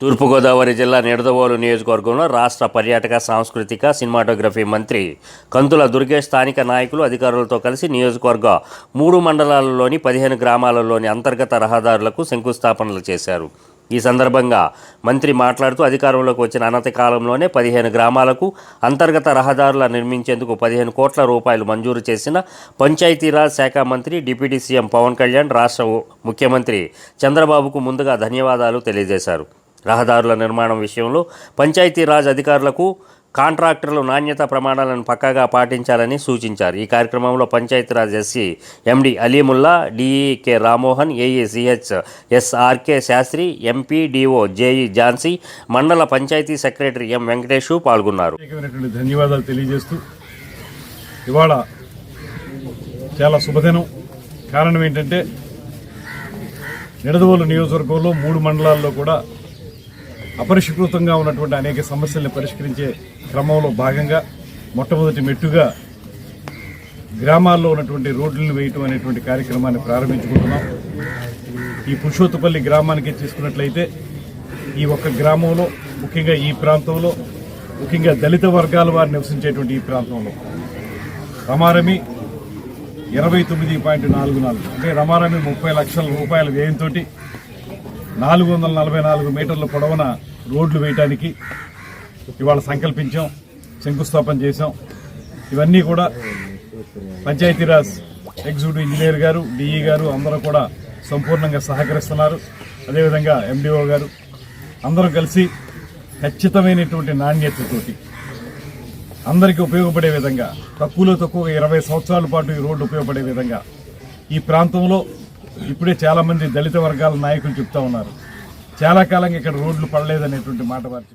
తూర్పుగోదావరి జిల్లా నిడదవోలు నియోజకవర్గంలో రాష్ట్ర పర్యాటక సాంస్కృతిక సినిమాటోగ్రఫీ మంత్రి కంతుల దుర్గేష్ స్థానిక నాయకులు అధికారులతో కలిసి నియోజకవర్గ మూడు మండలాలలోని పదిహేను గ్రామాలలోని అంతర్గత రహదారులకు శంకుస్థాపనలు చేశారు. ఈ సందర్భంగా మంత్రి మాట్లాడుతూ అధికారంలోకి వచ్చిన అనతి కాలంలోనే పదిహేను గ్రామాలకు అంతర్గత రహదారుల నిర్మించేందుకు పదిహేను కోట్ల రూపాయలు మంజూరు చేసిన పంచాయతీరాజ్ శాఖ మంత్రి డిప్యూటీ సీఎం పవన్ కళ్యాణ్ రాష్ట్ర ముఖ్యమంత్రి చంద్రబాబుకు ముందుగా ధన్యవాదాలు తెలియజేశారు. రహదారుల నిర్మాణం విషయంలో పంచాయతీరాజ్ అధికారులకు కాంట్రాక్టర్లు నాణ్యత ప్రమాణాలను పక్కాగా పాటించాలని సూచించారు. ఈ కార్యక్రమంలో Panchayati Raj SC MD Alimulla DE K Rammohan AE CH SRK Sastri MPDO JE Jhansi మండల పంచాయతీ సెక్రటరీ ఎం వెంకటేష్ పాల్గొన్నారు. ధన్యవాదాలు తెలియజేస్తూ ఇవాళ చాలా శుభదినం. కారణం ఏంటంటే నిడదవోలు నియోజకవర్గంలో మూడు మండలాల్లో కూడా అపరిష్కృతంగా ఉన్నటువంటి అనేక సమస్యల్ని పరిష్కరించే క్రమంలో భాగంగా మొట్టమొదటి మెట్టుగా గ్రామాల్లో ఉన్నటువంటి రోడ్లను వేయటం అనేటువంటి కార్యక్రమాన్ని ప్రారంభించుకుంటున్నాం. ఈ పురుషోత్తపల్లి గ్రామానికి తీసుకున్నట్లయితే ఈ ఒక్క గ్రామంలో ముఖ్యంగా ఈ ప్రాంతంలో ముఖ్యంగా దళిత వర్గాల వారు నివసించేటువంటి ఈ ప్రాంతంలో రమారమి ఇరవై తొమ్మిది పాయింట్ నాలుగు నాలుగు అంటే రమారమి ముప్పై లక్షల రూపాయల వ్యయంతో నాలుగు వందల నలభై నాలుగు మీటర్ల పొడవున రోడ్లు వేయటానికి ఇవాళ సంకల్పించాం శంకుస్థాపన చేశాం. ఇవన్నీ కూడా పంచాయతీరాజ్ ఎగ్జిక్యూటివ్ ఇంజనీర్ గారు డిఈ గారు అందరూ కూడా సంపూర్ణంగా సహకరిస్తున్నారు. అదేవిధంగా ఎండిఓ గారు అందరం కలిసి ఖచ్చితమైనటువంటి నాణ్యతతోటి అందరికీ ఉపయోగపడే విధంగా తక్కువలో తక్కువ ఇరవై సంవత్సరాల పాటు ఈ రోడ్డు ఉపయోగపడే విధంగా ఈ ప్రాంతంలో ఇప్పుడే చాలామంది దళిత వర్గాల నాయకులు చెప్తా ఉన్నారు. చాలా కాలంగా ఇక్కడ రోడ్లు పడలేదనేటువంటి మాట వారు